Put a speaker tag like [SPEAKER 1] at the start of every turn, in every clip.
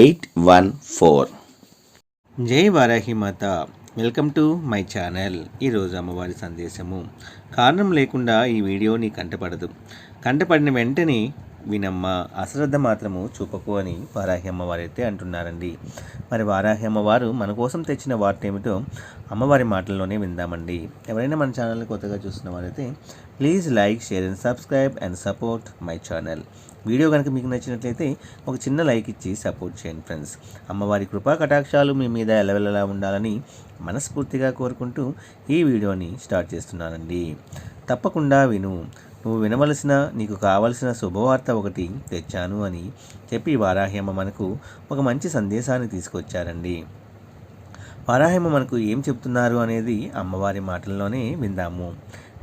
[SPEAKER 1] eight one four. జై వారాహి మాత. Welcome to my channel. ఈరోజు అమ్మవారి సందేశము. కారణం లేకుండా ఈ వీడియో నీ కంటపడదు కంటపడిన వెంటనే వినమ్మ అశ్రద్ధ మాత్రము చూపకు అని వారాహి అమ్మవారు అయితే అంటున్నారండి. మరి వారాహి అమ్మవారు మన కోసం తెచ్చిన వార్తేమిటో అమ్మవారి మాటల్లోనే విందామండి. ఎవరైనా మన ఛానల్ కొత్తగా చూస్తున్న వారైతే please like share and subscribe and support my channel. Video కనుక మీకు నచ్చినట్లయితే ఒక చిన్న లైక్ ఇచ్చి సపోర్ట్ చేయండి ఫ్రెండ్స్. అమ్మవారి కృపా కటాక్షాలు మీ మీద ఎలవెలలా ఉండాలని మనస్ఫూర్తిగా కోరుకుంటూ ఈ వీడియోని స్టార్ట్ చేస్తున్నానండి. తప్పకుండా విను. నువ్వు వినవలసిన నీకు కావలసిన శుభవార్త ఒకటి తెచ్చాను అని చెప్పి వారాహ్యమ్మ మనకు ఒక మంచి సందేశాన్ని తీసుకొచ్చారండి. వారాహ్యమ్మ మనకు ఏం చెప్తున్నారు అనేది అమ్మవారి మాటల్లోనే విందాము.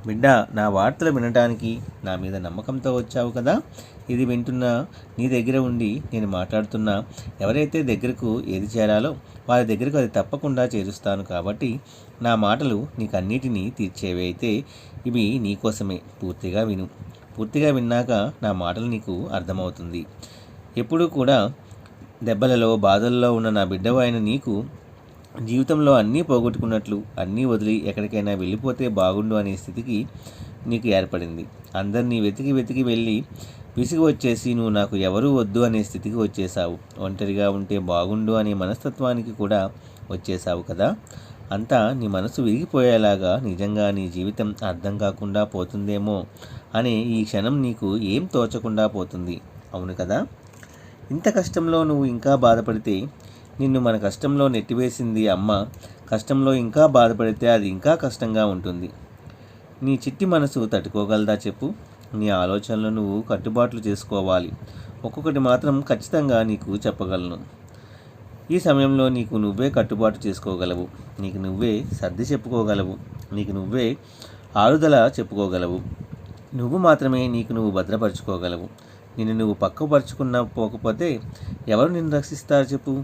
[SPEAKER 1] బిడ్డ నా వార్తలు వినడానికి నా మీద నమ్మకంతో వచ్చావు కదా? ఇది వింటున్నా నీ దగ్గర ఉండి నేను మాట్లాడుతున్నా. ఎవరైతే దగ్గరకు ఏది చేరాలో వారి దగ్గరకు అది తప్పకుండా చేరుస్తాను కాబట్టి నా మాటలు నీకు అన్నిటినీ తీర్చేవి అయితే ఇవి నీకోసమే పూర్తిగా విను. పూర్తిగా విన్నాక నా మాటలు నీకు అర్థమవుతుంది. ఎప్పుడూ కూడా దెబ్బలలో బాధల్లో ఉన్న నా బిడ్డవు అయిన నీకు జీవితంలో అన్నీ పోగొట్టుకున్నట్లు అన్నీ వదిలి ఎక్కడికైనా వెళ్ళిపోతే బాగుండు అనే స్థితికి నీకు ఏర్పడింది. అందరినీ వెతికి వెతికి వెళ్ళి విసిగి వచ్చేసి నువ్వు నాకు ఎవరూ వద్దు అనే స్థితికి వచ్చేసావు ఒంటరిగా ఉంటే బాగుండు అనే మనస్తత్వానికి కూడా వచ్చేసావు కదా? అంతా నీ మనసు విరిగిపోయేలాగా నిజంగా నీ జీవితం అర్థం కాకుండా పోతుందేమో అనే ఈ క్షణం నీకు ఏం తోచకుండా పోతుంది? అవును కదా? ఇంత కష్టంలో నువ్వు ఇంకా బాధపడితే నిన్ను మన కష్టంలో నెట్టివేసింది అమ్మ. కష్టంలో ఇంకా బాధపడితే అది ఇంకా కష్టంగా ఉంటుంది. నీ చిట్టి మనసు తట్టుకోగలదా చెప్పు. నీ ఆలోచనలు నువ్వు కట్టుబాట్లు చేసుకోవాలి. ఒక్కొక్కటి మాత్రం ఖచ్చితంగా నీకు చెప్పగలను. ఈ సమయంలో నీకు నువ్వే కట్టుబాటు చేసుకోగలవు. నీకు నువ్వే సర్ది చెప్పుకోగలవు. నీకు నువ్వే ఆరుదల చెప్పుకోగలవు. నువ్వు మాత్రమే నీకు నువ్వు భద్రపరచుకోగలవు. నిన్ను నువ్వు పక్కపరుచుకున్న పోకపోతే ఎవరు నిన్ను రక్షిస్తారు చెప్పు.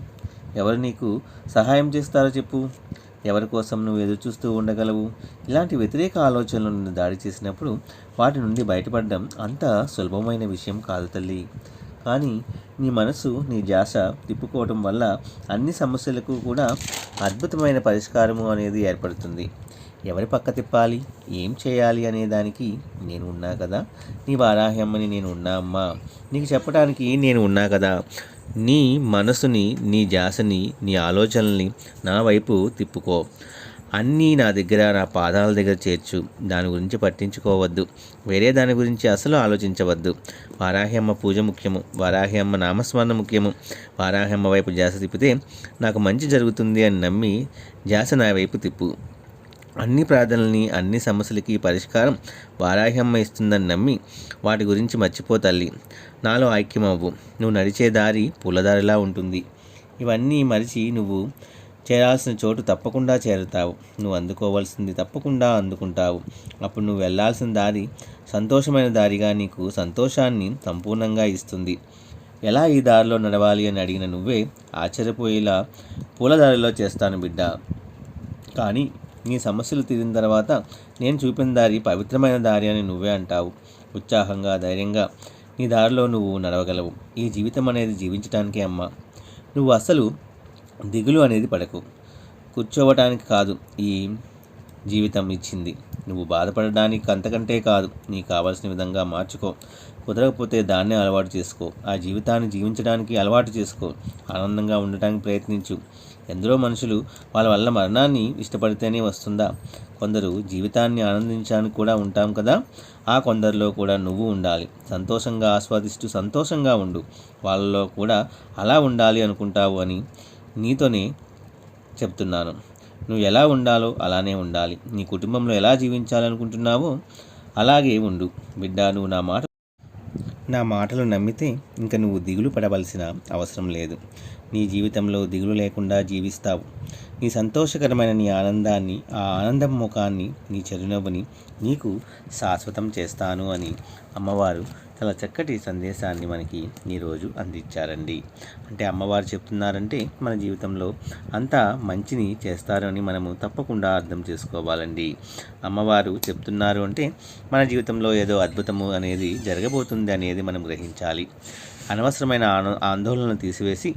[SPEAKER 1] ఎవరు నీకు సహాయం చేస్తారో చెప్పు. ఎవరి కోసం నువ్వు ఎదురుచూస్తూ ఉండగలవు? ఇలాంటి వ్యతిరేక ఆలోచనలు నిన్ను దాడి చేసినప్పుడు వాటి నుండి బయటపడడం అంత సులభమైన విషయం కాదు తల్లి. కానీ నీ మనసు నీ జాస తిప్పుకోవడం వల్ల అన్ని సమస్యలకు కూడా అద్భుతమైన పరిష్కారము అనేది ఏర్పడుతుంది. ఎవరి పక్క తిప్పాలి? ఏం చేయాలి అనే దానికి నేను ఉన్నా కదా? నీ వారాహ్యమ్మని నేను ఉన్నా అమ్మా. నీకు చెప్పడానికి నేను ఉన్నా కదా? నీ మనసుని నీ జాసని నీ ఆలోచనల్ని నా వైపు తిప్పుకో. అన్నీ నా దగ్గర నా పాదాల దగ్గర చేర్చు. దాని గురించి పట్టించుకోవద్దు. వేరే దాని గురించి అసలు ఆలోచించవద్దు. వారాహ్యమ్మ పూజ ముఖ్యము. వారాహ్యమ్మ నామస్మరణ ముఖ్యము. వారాహ్యమ్మ వైపు జాస తిప్పితే నాకు మంచి జరుగుతుంది అని నమ్మి జాస నా వైపు తిప్పు. అన్ని ప్రార్థనల్ని అన్ని సమస్యలకి పరిష్కారం వారాహ్యమ్మ ఇస్తుందని నమ్మి వాటి గురించి మర్చిపోతల్లి నాలో ఐక్యమవ్వు. నువ్వు నడిచే దారి పూలదారిలా ఉంటుంది. ఇవన్నీ మరిచి నువ్వు చేరాల్సిన చోటు తప్పకుండా చేరుతావు. నువ్వు అందుకోవాల్సింది తప్పకుండా అందుకుంటావు. అప్పుడు నువ్వు వెళ్ళాల్సిన దారి సంతోషమైన దారిగా నీకు సంతోషాన్ని సంపూర్ణంగా ఇస్తుంది. ఎలా ఈ దారిలో నడవాలి అని అడిగిన నువ్వే ఆశ్చర్యపోయేలా పూలదారిలో చేస్తాను బిడ్డ. కానీ నీ సమస్యలు తీరిన తర్వాత నేను చూపిన దారి పవిత్రమైన దారి అని నువ్వే అంటావు. ఉత్సాహంగా ధైర్యంగా నీ దారిలో నువ్వు నడవగలవు. ఈ జీవితం అనేది జీవించడానికే అమ్మ. నువ్వు అసలు దిగులు అనేది పడకు. కూర్చోవటానికి కాదు ఈ జీవితం ఇచ్చింది. నువ్వు బాధపడడానికి అంతకంటే కాదు నీకు కావాల్సిన విధంగా మార్చుకో. కుదరకపోతే దాన్నే అలవాటు చేసుకో. ఆ జీవితాన్ని జీవించడానికి అలవాటు చేసుకో. ఆనందంగా ఉండటానికి ప్రయత్నించు. ఎందరో మనుషులు వాళ్ళ వల్ల మరణాన్ని ఇష్టపడితేనే వస్తుందా? కొందరు జీవితాన్ని ఆనందించడానికి కూడా ఉంటాం కదా? ఆ కొందరిలో కూడా నువ్వు ఉండాలి. సంతోషంగా ఆస్వాదిస్తూ సంతోషంగా ఉండు. వాళ్ళలో కూడా అలా ఉండాలి అనుకుంటావు అని నీతోనే చెప్తున్నాను. నువ్వు ఎలా ఉండాలో అలానే ఉండాలి. నీ కుటుంబంలో ఎలా జీవించాలనుకుంటున్నావో అలాగే ఉండు. బిడ్డ నువ్వు నా మాట నా మాటలు నమ్మితే ఇంక నువ్వు దిగులు పడవలసిన అవసరం లేదు. నీ జీవితంలో దిగులు లేకుండా జీవిస్తావు. నీ సంతోషకరమైన నీ ఆనందాన్ని ఆ ఆనందం ముఖాన్ని నీ చిరునవ్వుని నీకు శాశ్వతం చేస్తాను అని అమ్మవారు చాలా చక్కటి సందేశాన్ని మనకి ఈరోజు అందించారండి. అంటే అమ్మవారు చెప్తున్నారంటే మన జీవితంలో అంతా మంచిని చేస్తారని మనము తప్పకుండా అర్థం చేసుకోవాలండి. అమ్మవారు చెప్తున్నారు అంటే మన జీవితంలో ఏదో అద్భుతము అనేది జరగబోతుంది అనేది మనం గ్రహించాలి. అనవసరమైన ఆందోళనలు తీసివేసి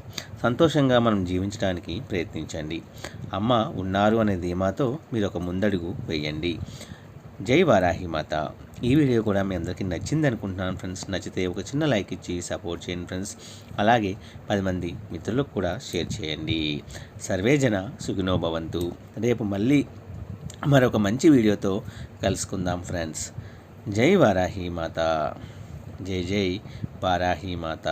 [SPEAKER 1] సంతోషంగా మనం జీవించడానికి ప్రయత్నించండి. అమ్మ ఉన్నారు అనే ధీమాతో మీరు ఒక ముందడుగు వేయండి. జై వారాహి మాత. ఈ వీడియో కూడా మీ అందరికీ నచ్చింది అనుకుంటున్నాను ఫ్రెండ్స్. నచ్చితే ఒక చిన్న లైక్ ఇచ్చి సపోర్ట్ చేయండి ఫ్రెండ్స్. అలాగే పది మంది మిత్రులకు కూడా షేర్ చేయండి. సర్వే జన సుఖినో భవంతు. రేపు మళ్ళీ మరొక మంచి వీడియోతో కలుసుకుందాం ఫ్రెండ్స్. జై వారాహి మాత. జై జై వారాహి మాత